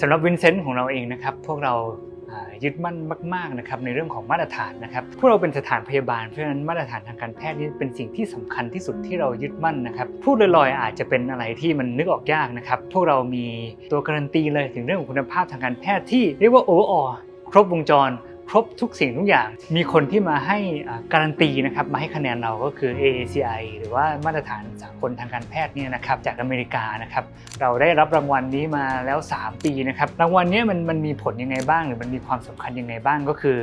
สำหรับวินเซนต์ของเราเองนะครับ พวกเรายึดมั่นมากๆนะครับในเรื่องของมาตรฐานนะครับพวกเราเป็นสถานพยาบาลเพราะฉะนั้นมาตรฐานทางการแพทย์นี่เป็นสิ่งที่สำคัญที่สุดที่เรายึดมั่นนะครับพูดลอยๆอาจจะเป็นอะไรที่มันนึกออกยากนะครับพวกเรามีตัวการันตีเลยถึงเรื่องของคุณภาพทางการแพทย์ที่เรียกว่าโอเวอร์ออครบวงจร ครบทุกสิ่งทุกอย่าง มีคนที่มาให้การันตีนะครับมาให้คะแนนเราก็คือ AACI หรือว่ามาตรฐานสากลทางการแพทย์เนี่ยนะครับจากอเมริกานะครับเราได้รับรางวัลนี้มาแล้ว 3 ปีนะครับรางวัลนี้มันมันมีผลยังไงบ้าง หรือมันมีความสำคัญยังไงบ้างก็คือ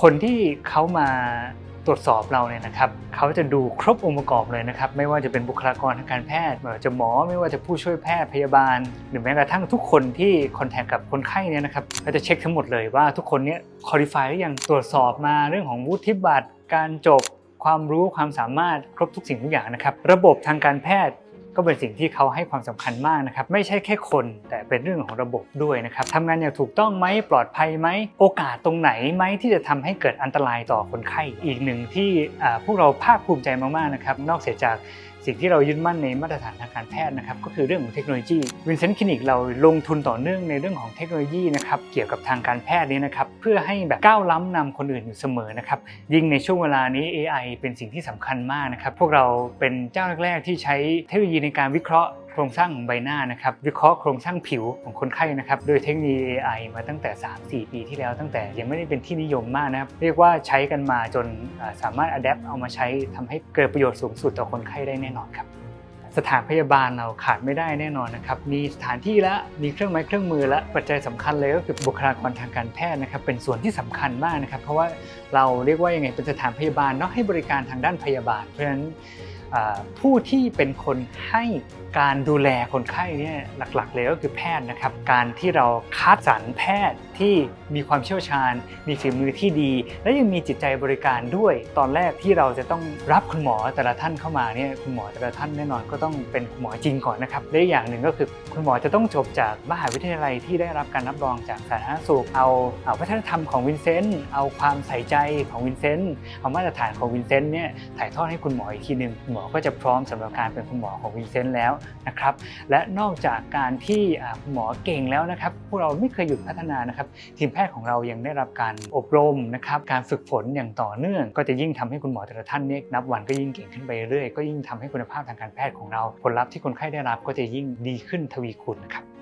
คนที่เขามา ตรวจสอบเราเนี่ยนะครับเขาจะดูครบองค์ประกอบเลยนะครับไม่ว่าจะเป็นบุคลากรทางการแพทย์ไม่ว่าจะหมอไม่ว่าจะผู้ช่วยแพทย์พยาบาล หรือแม้กระทั่งทุกคนที่คอนแทคกับคนไข้เนี่ยนะครับก็จะเช็คทั้งหมดเลยว่าทุกคนเนี่ยคุริฟายหรือยังตรวจสอบมาเรื่องของวุฒิบัตรการจบความรู้ความสามารถครบทุกสิ่งทุกอย่างนะครับ ระบบทางการแพทย์ ก็เป็นสิ่งที่เขาให้ความสำคัญมากนะครับไม่ใช่แค่คน แต่เป็นเรื่องของระบบด้วยนะครับทำงานอย่างถูกต้องไหมปลอดภัยไหมโอกาสตรงไหนไหมที่จะทำให้เกิดอันตรายต่อคนไข้อีกหนึ่งที่พวกเราภาคภูมิใจมากๆนะครับนอกเสียจากสิ่งที่เรายึดมั่นในมาตรฐานทางการแพทย์นะครับก็คือเรื่องของเทคโนโลยีวินเซนต์คลินิกเราลงทุนต่อเนื่องในเรื่องของเทคโนโลยีนะครับเกี่ยวกับทางการแพทย์นี้นะครับเพื่อให้แบบก้าวล้ำนำคนอื่นอยู่เสมอนะครับยิ่งในช่วงเวลานี้ AI เป็นสิ่งที่สำคัญมากนะครับพวกเราเป็นเจ้าแรกๆที่ใช้เทคโนโลยีในการวิเคราะห์ ครงสร้างของใบหน้านะครับวิเคราะห์โครงสร้างผิวของคนไข้นะครับโดยเทคโนโลยี AI มาตั้งแต่ 3-4 ปีที่แล้วตั้งแต่ยังไม่ได้เป็นที่นิยมมากนะครับเรียกว่าใช้กันมาจนสามารถ adapt เอามาใช้ทำให้เกิดประโยชน์สูงสุดต่อคนไข้ได้แน่นอนครับสถานพยาบาลเราขาดไม่ได้แน่นอนนะครับมีสถานที่และมีเครื่องไม้เครื่องมือและปัจจัยสำคัญเลยก็คือบุคลากรทางการแพทย์นะครับเป็นส่วนที่สำคัญมากนะครับเพราะว่าเราเรียกว่ายังไงเป็นสถานพยาบาลเนาะให้บริการทางด้านพยาบาล เพราะฉะนั้น ผู้ที่เป็นคนให้การดูแลคนไข้เนี่ยหลักๆเลยก็คือแพทย์นะครับ การที่เราคัดสรรแพทย์ที่มีความเชี่ยวชาญ มีฝีมือที่ดี และยังมีจิตใจบริการด้วย ตอนแรกที่เราจะต้องรับคุณหมอแต่ละท่านเข้ามาเนี่ยคุณหมอแต่ละท่านแน่นอนก็ต้องเป็นคุณหมอจริงก่อนนะครับและอีกอย่างหนึ่งก็คือคุณหมอจะต้องจบจากมหาวิทยาลัยที่ได้รับการรับรองจากสาธารณสุขเอาเอาวัฒนธรรมของวินเซนต์เอาความใส่ใจของวินเซนต์เอามาตรฐานของวินเซนต์เนี่ยถ่ายทอดให้คุณหมออีกทีหนึ่งหมอก็จะพร้อมสำหรับการเป็นคุณหมอของวินเซนต์แล้วนะครับ และนอกจากการที่คุณหมอเก่งแล้วนะครับ พวกเราไม่เคยหยุดพัฒนานะครับ ทีมแพทย์ของเรายังได้รับการอบรมนะครับ การฝึกฝนอย่างต่อเนื่อง ก็จะยิ่งทำให้คุณหมอแต่ละท่านเนี่ยนับวันก็ยิ่งเก่งขึ้นไปเรื่อยก็ยิ่งทำให้คุณภาพทางการแพทย์ของเรา ผลลัพธ์ที่คนไข้ได้รับก็จะยิ่งดีขึ้นทวีคูณนะครับ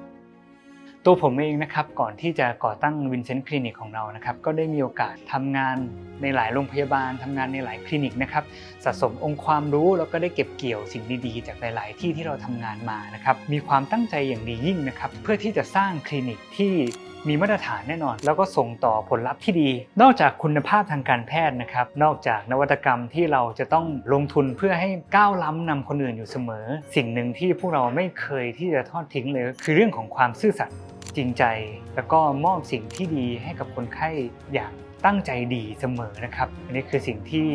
ตัวผมเองนะครับก่อนที่จะก่อตั้งวินเซนต์คลินิกของเรานะครับก็ได้มีโอกาสทำงานในหลายโรงพยาบาลทำงานในหลายคลินิกนะครับสะสมองค์ความรู้แล้วก็ได้เก็บเกี่ยวสิ่งดีๆ จากหลาย ๆ ที่ที่เราทำงานมานะครับมีความตั้งใจอย่างดียิ่งนะครับเพื่อที่จะสร้างคลินิกที่มีมาตรฐานแน่นอน แล้วก็ส่งต่อผลลัพธ์ที่ดี นอกจากคุณภาพทางการแพทย์นะครับ นอกจากนวัตกรรมที่เราจะต้องลงทุนเพื่อให้ก้าวล้ำนำคนอื่นอยู่เสมอ สิ่งหนึ่งที่พวกเราไม่เคยที่จะทอดทิ้งเลย คือเรื่องของความซื่อสัตย์ จริงใจ แล้วก็มอบสิ่งที่ดีให้กับคนไข้อย่างตั้งใจดีเสมอนะครับอันนี้คือสิ่งที่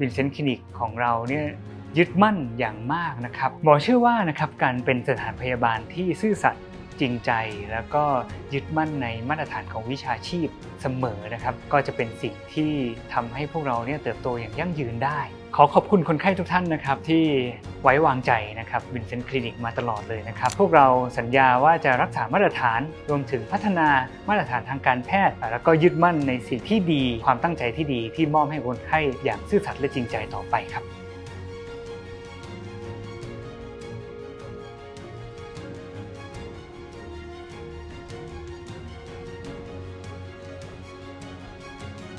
วินเซนต์คลินิกของเราเนี่ยยึดมั่นอย่างมากนะครับหมอเชื่อว่านะครับการเป็นสถานพยาบาลที่ซื่อสัตย์ จริงใจแล้วก็ยึดมั่นในมาตรฐานของวิชาชีพเสมอนะครับ ก็จะเป็นสิ่งที่ทำให้พวกเราเนี่ยเติบโตอย่างยั่งยืนได้ ขอขอบคุณคนไข้ทุกท่านนะครับที่ไว้วางใจนะครับวินเซนต์คลินิกมาตลอดเลยนะครับ พวกเราสัญญาว่าจะรักษามาตรฐานรวมถึงพัฒนามาตรฐานทางการแพทย์ แล้วก็ยึดมั่นในสิ่งที่ดี ความตั้งใจที่ดีที่มอบให้คนไข้อย่างซื่อสัตย์และจริงใจต่อไปครับ